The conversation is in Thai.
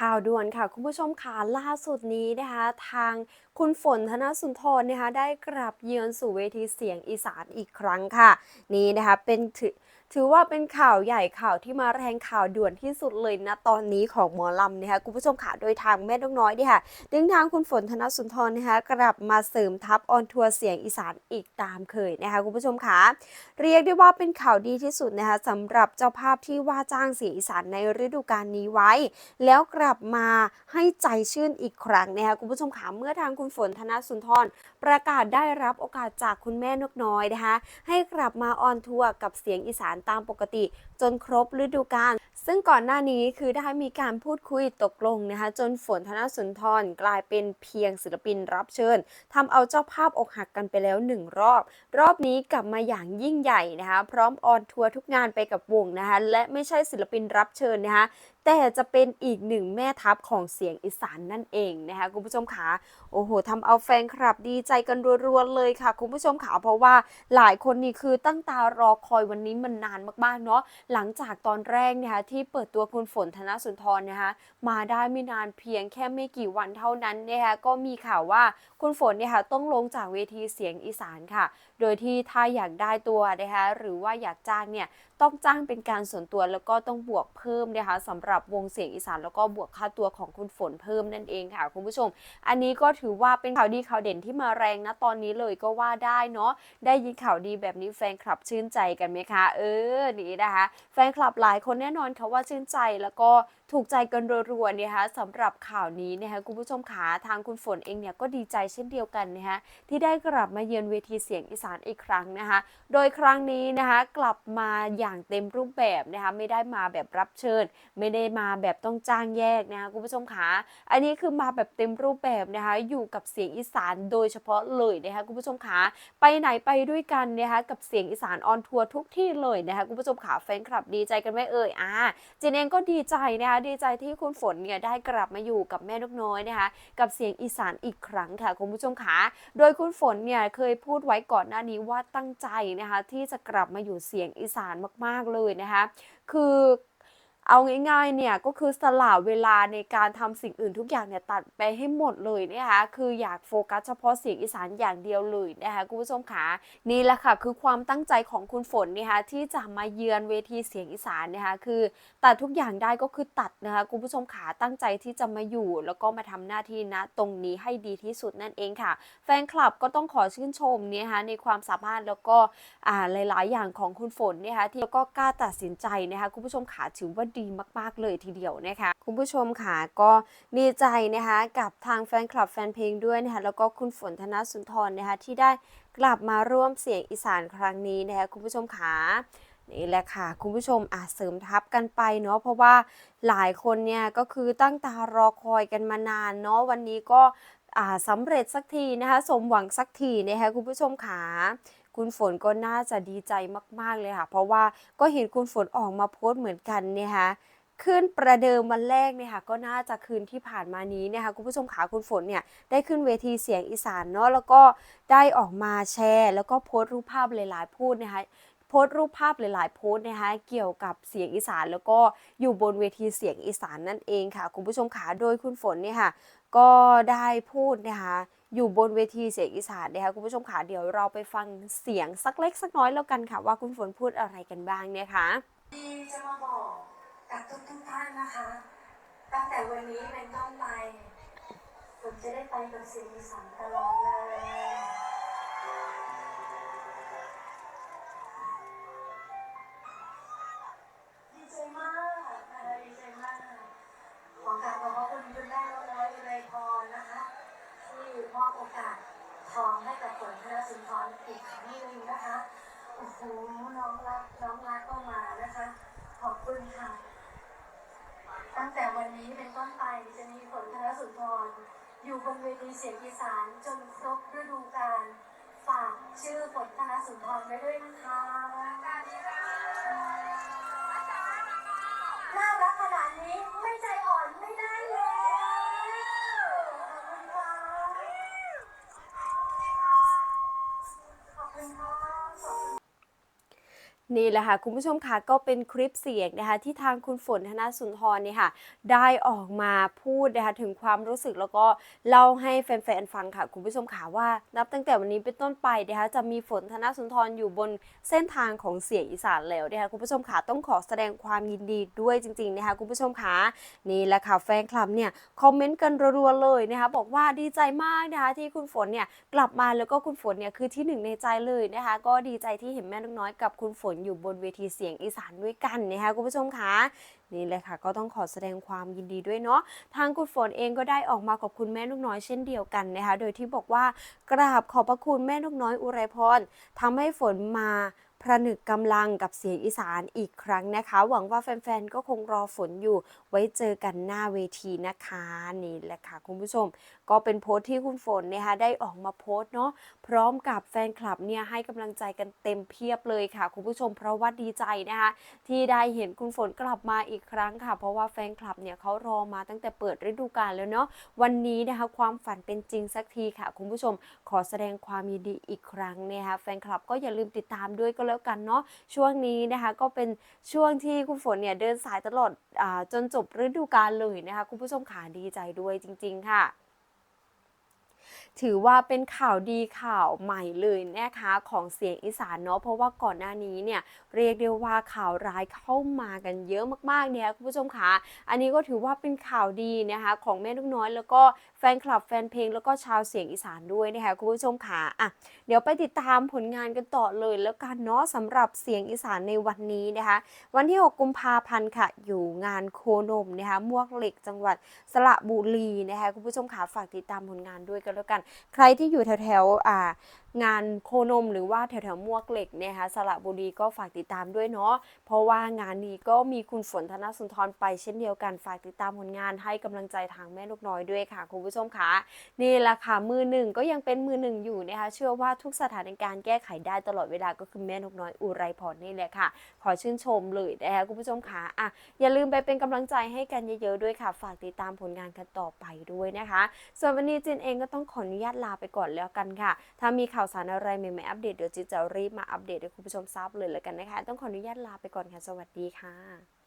ข่าวด่วนค่ะ คุณผู้ชมค่ะล่าสุดนี้นะคะทางคุณฝนธนสุนทรนะคะได้กลับเยือนสู่เวทีเสียงอีสานอีกครั้งค่ะ นี่นะคะเป็นถือ ถือว่าเป็นข่าวใหญ่ข่าวที่มาแรงข่าวด่วนที่สุดเลยนะตอนนี้ของหมอลำนะคะคุณผู้ชมค่ะโดยทางแม่นกน้อยเนี่ยค่ะดึงทางคุณฝนธนสุนทรนะคะกลับมาเสริมทัพออนทัวร์เสียงอีสานอีกตามเคยนะคะคุณผู้ชมค่ะเรียกได้ว่าเป็นข่าวดีที่สุดนะคะสำหรับเจ้าภาพที่ว่าจ้างเสียงอีสานในฤดูกาลนี้ไว้ แล้วกลับมาให้ใจชื่นอีกครั้งนะคะคุณผู้ชมค่ะเมื่อทางคุณฝนธนสุนทรประกาศได้รับโอกาสจากคุณแม่นกน้อยนะคะให้กลับมาออนทัวร์กับเสียงอีสานตามปกติ จนครบฤดูกาล ซึ่งก่อนหน้านี้คือได้มีการพูดคุยตกลงนะคะ จนฝนธนสุนทรกลายเป็นเพียงศิลปินรับเชิญทำเอาเจ้าภาพอกหักกันไปแล้วหนึ่งรอบ รอบนี้กลับมาอย่างยิ่งใหญ่นะคะ พร้อมออนทัวร์ทุกงานไปกับวงนะคะ และไม่ใช่ศิลปินรับเชิญนะคะแต่จะเป็นอีกหนึ่งแม่ทัพของเสียงอีสานนั่นเองนะคะคุณผู้ชมคะโอ้โหทำเอาแฟนคลับดีใจกันรัวๆเลยค่ะ คุณผู้ชมค่ะเพราะว่าหลายคนนี่คือตั้งตารอคอยวันนี้มันนานมากๆเนาะหลังจากตอนแรกเนะคะที่เปิดตัวคุณฝนธนสุนทรนะคะมาได้ไม่นานเพียงแค่ไม่กี่วันเท่านั้นนะคะก็มีข่าวว่าคุณฝนเนี่ยค่ะต้องลงจากเวทีเสียงอีสานค่ะ โดยที่ถ้าอยากได้ตัวนะคะหรือว่าอยากจ้างเนี่ยต้องจ้างเป็นการส่วนตัวแล้วก็ต้องบวกเพิ่มนะคะสำหรับวงเสียงอีสานแล้วก็บวกค่าตัวของคุณฝนเพิ่มนั่นเองค่ะคุณผู้ชม อันนี้ก็ถือว่าเป็นข่าวดีข่าวเด่นที่มาแรงนะตอนนี้เลยก็ว่าได้เนาะได้ยินข่าวดีแบบนี้แฟนคลับชื่นใจกันไหมคะ เออนี่นะคะ แฟนคลับหลายคนแน่นอนค่ะว่าชื่นใจแล้วก็ ถูกใจกันรัวๆเนี่ยนะคะสำหรับข่าวนี้นะคะคุณผู้ชมขาทางคุณฝนเองเนี่ยก็ดีใจเช่นเดียวกันนะคะที่ได้กลับมาเยือนเวทีเสียงอีสานอีกครั้งนะคะโดยครั้งนี้นะคะกลับมาอย่างเต็มรูปแบบนะคะไม่ได้มาแบบรับเชิญ ไม่ได้มาแบบต้องจ้างแยกนะคะคุณผู้ชมคะอันนี้คือมาแบบเต็มรูปแบบนะคะอยู่กับเสียงอีสานโดยเฉพาะเลยนะคะคุณผู้ชมคะไปไหนไปด้วยกันนะคะกับเสียงอีสานออนทัวร์ทุกที่เลยนะคะคุณผู้ชมขาแฟนคลับดีใจกันไหมเอ่ยอ่าเจนเองก็ดีใจนะคะดีใจที่คุณฝนเนี่ยได้กลับมาอยู่กับแม่นกน้อยนะคะ กับเสียงอีสานอีกครั้งค่ะคุณผู้ชมขาโดยคุณฝนเนี่ยเคยพูดไว้ก่อนหน้านี้ว่าตั้งใจนะคะที่จะกลับมาอยู่เสียงอีสานมากๆเลยนะคะ คือ เอาง่ายๆเนี่ยก็คือสละเวลาในการทำสิ่งอื่นทุกอย่างเนี่ยตัดไปให้หมดเลยนะคะคืออยากโฟกัสเฉพาะเสียงอีสานอย่างเดียวเลยนะคะคุณผู้ชมขานี่แหละค่ะคือความตั้งใจของคุณฝนนะคะที่จะมาเยือนเวทีเสียงอีสานนะคะคือตัดทุกอย่างได้ก็คือตัดนะคะคุณผู้ชมขาตั้งใจที่จะมาอยู่ แล้วก็มาทำหน้าที่นะตรงนี้ให้ดีที่สุดนั่นเองค่ะ แฟนคลับก็ต้องขอชื่นชมเนี่ยนะคะในความสามารถแล้วก็อ่าหลาย ๆ อย่างของคุณฝนนะคะที่แล้วก็กล้าตัดสินใจนะคะคุณผู้ชมขาถือว่าดีมากๆเลยทีเดียวนะคะ คุณผู้ชมขาก็ดีใจนะคะกับทางแฟนคลับแฟนเพลงด้วยนะคะแล้วก็คุณฝนธนสุนทรนะคะที่ได้กลับมาร่วมเสียงอีสานครั้งนี้นะคะคุณผู้ชมขานี่แหละค่ะ คุณผู้ชมอาจเสริมทับกันไปเนาะเพราะว่าหลายคนเนี่ยก็คือตั้งตารอคอยกันมานานเนาะวันนี้ก็อ่าสำเร็จสักทีนะคะสมหวังสักทีนะคะคุณผู้ชมขา คุณฝนก็น่าจะดีใจมาก ๆ เลยค่ะ เพราะว่าก็เห็นคุณฝนออกมาโพสต์เหมือนกันเนี่ยค่ะขึ้นประเดิมวันแรกเนี่ยค่ะก็น่าจะคืนที่ผ่านมานี้นะคะคุณผู้ชมขาคุณฝนเนี่ยได้ขึ้นเวทีเสียงอีสานเนาะแล้วก็ได้ออกมาแชร์ แล้วก็โพสต์รูปภาพหลายๆพูดนะคะโพสต์รูปภาพหลาย ๆ โพสต์นะคะเกี่ยวกับเสียงอีสานแล้วก็อยู่บนเวทีเสียงอีสานนั่นเองค่ะ คุณผู้ชมขาโดยคุณฝนเนี่ยค่ะก็ได้พูดนะคะ อยู่บนเวทีเสียงอีสานนะคะคุณผู้ชมขาเดี๋ยวเราไปฟังเสียงสักเล็กสักน้อยแล้วกันค่ะ ว่าคุณฝนพูดอะไรกันบ้างเนี่ยค่ะดีจะมาบอกกับทุกทุกท่านนะคะ ตั้งแต่วันนี้เป็นต้นไปผมจะได้ไปกับเสิ่งอีสานตลอดเลย กาสทองให้กับฝนธนสุนทรอีกครั้งหนึ่งนะคะโอ้โหน้องรักน้องรักก็มานะคะ ขอบคุณค่ะ ตั้งแต่วันนี้เป็นต้นไปจะมีฝนธนสุนทรอยู่บนเวทีเสียงอีสานจนครบฤดูกาลฝากชื่อฝนธนสุนทรไว้ด้วยนะคะน่ารักขนาดนี้ไม่ใจอ่อนไม่ได้แล้วขอบคุณค่ะขอบคุณค่ะขอบคุณ นี่แหละค่ะคุณผู้ชมค่ะก็เป็นคลิปเสียงนะคะที่ทางคุณฝนธนสุนทรเนี่ยค่ะได้ออกมาพูดนะคะถึงความรู้สึกแล้วก็เล่าให้แฟนๆฟังค่ะคุณผู้ชมค่ะว่านับตั้งแต่วันนี้เป็นต้นไปนะคะจะมีฝนธนสุนทรอยู่บนเส้นทางของเสียงอีสานแล้วนะคะคุณผู้ชมค่ะต้องขอแสดงความยินดีด้วยจริงๆนะคะคุณผู้ชมค่ะนี่แหละค่ะแฟนคลับเนี่ยคอมเมนต์กันรัวๆเลยนะคะบอกว่าดีใจมากนะคะที่คุณฝนเนี่ยกลับมาแล้วก็คุณฝนเนี่ยคือที่หนึ่งในใจเลยนะคะก็ดีใจที่เห็นแม่นกน้อยกับคุณฝนอยู่บนเวทีเสียงอีสานด้วยกันนะคะคุณผู้ชมคะนี่เลยค่ะ ก็ต้องขอแสดงความยินดีด้วยเนาะทางคุณฝนเองก็ได้ออกมาขอบคุณแม่นกน้อยเช่นเดียวกันนะคะโดยที่บอกว่ากราบขอบพระคุณแม่นกน้อยอุไรพรทำให้ฝนมา พระนึกกำลังกับเสียงอีสานอีกครั้งนะคะ หวังว่าแฟนๆ ก็คงรอฝนอยู่ ไว้เจอกันหน้าเวทีนะคะนี่แหละค่ะคุณผู้ชม ก็เป็นโพสต์ที่คุณฝนนะคะได้ออกมาโพสต์เนาะพร้อมกับแฟนคลับเนี่ยให้กำลังใจกันเต็มเพียบเลยค่ะ คุณผู้ชมเพราะว่าดีใจนะคะที่ได้เห็นคุณฝนกลับมาอีกครั้งค่ะ เพราะว่าแฟนคลับเนี่ยเขารอมาตั้งแต่เปิดฤดูกาลแล้วเนาะวันนี้นะคะความฝันเป็นจริงสักทีค่ะ คุณผู้ชมขอแสดงความยินดีอีกครั้งนะคะแฟนคลับก็อย่าลืมติดตามด้วยก็แล้วกันเนาะช่วงนี้นะคะก็เป็นช่วงที่คุณฝนเนี่ยเดินสายตลอดอจนจบฤดูกาลเลยนะคะคุณผู้ชมขาดีใจด้วยจริง ๆ ค่ะถือว่าเป็นข่าวดีข่าวใหม่เลยนะคะของเสียงอีสานเนาะเพราะว่าก่อนหน้านี้เนี่ยเรียกได้ว่าข่าวร้ายเข้ามากันเยอะมากๆเนี่ยคุณผู้ชมคะอันนี้ก็ถือว่าเป็นข่าวดีนะคะของแม่ลูกน้อย แล้วก็แฟนคลับแฟนเพลงแล้วก็ชาวเสียงอีสานด้วยนะคะคุณผู้ชมคะอะเดี๋ยวไปติดตามผลงานกันต่อเลยแล้วกันเนาะสำหรับเสียงอีสานในวันนี้นะคะ วันที่ 6 กุมภาพันธ์ค่ะ อยู่งานโคนมนะคะมวกเหล็กจังหวัดสระบุรีนะคะคุณผู้ชมขาฝากติดตามผลงานด้วยกันแล้วกันใครที่อยู่แถวๆอ่างานโคนมหรือว่าแถวๆมวกเหล็กเนี่ยคะสระบุรีก็ฝากติดตามด้วยเนาะเพราะว่างานนี้ก็มีคุณฝนธนสุนทรไปเช่นเดียวกันฝากติดตามผลงานให้กำลังใจทางแม่ลูกน้อยด้วยค่ะคุณผู้ชมคะนี่แหละค่ะมือหนึ่งก็ยังเป็นมือหนึ่งอยู่นะคะเชื่อว่าทุกสถานการณ์แก้ไขได้ตลอดเวลาก็คือแม่นกน้อยอุไรพรนี่แหละค่ะ ขอชื่นชมเลยนะคะคุณผู้ชมคะอะอย่าลืมไปเป็นกำลังใจให้กันเยอะๆด้วยค่ะ ฝากติดตามผลงานกันต่อไปด้วยนะคะ ส่วนวันนี้จินเองก็ต้องขออนุญาตลาไปก่อนแล้วกันค่ะ ถ้ามีข่าวาวสารอะไรใหม่ๆอัปเดตเดี๋ยวจิจะรีบมาอัปเดตให้คุณผู้ชมทราบเลยแล้วกันนะคะ ต้องขออนุญาตลาไปก่อนค่ะ สวัสดีค่ะ